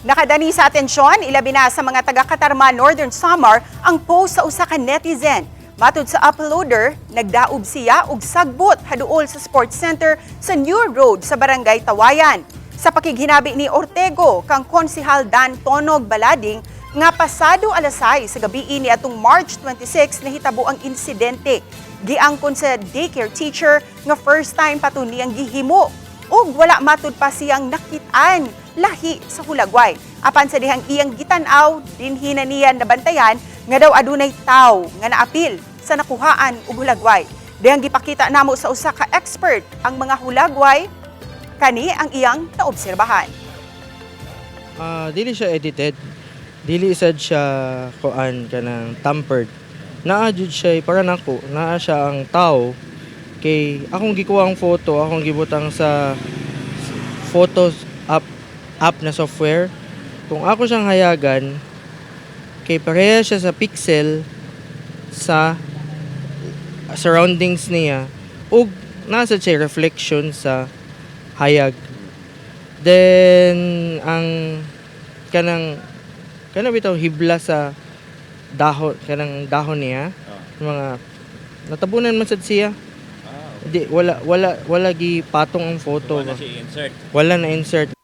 Nakadani sa atensyon, ilabi na sa mga taga-Katarma, Northern Samar, ang post sa usa ka netizen. Matud sa uploader, nagdaob siya og sagbot haduol sa sports center sa New Road sa Barangay Tawayan. Sa pakighinabi ni Ortego kang konsihal Dan Tonog Balading nga pasado alas 6 sa gabi ni atong March 26 nahitabo ang insidente. Giangkon sa daycare teacher nga first time pato niyang gihimo ug wala matud pa siyang nakitaan lahi sa hulagway. Apan sa dihang iyang gitanaw, dinhi na niya nabantayan nga daw adunay taw nga naapil sa nakuhaan ug hulagway. Dihang gipakita namo sa usa ka expert ang mga hulagway kani ang iyang naobserbahan. Ah, dili siya edited. Dili sad siya kuan kanang tampered. Naa jud siya para nako, naa siya ang tao kay akong gikuha ang photo, akong gibutang sa photos app app na software. Kung ako siyang hayagan, kay pareha siya sa pixel sa surroundings niya ug nasa siya reflection sa hayag. Then ang kanang kanang bitaw hibla sa dahon kanang dahon niya mga natabunan man sad siya. Di wala wala wala gi patong ang photo. Wala siya insert. Wala na insert.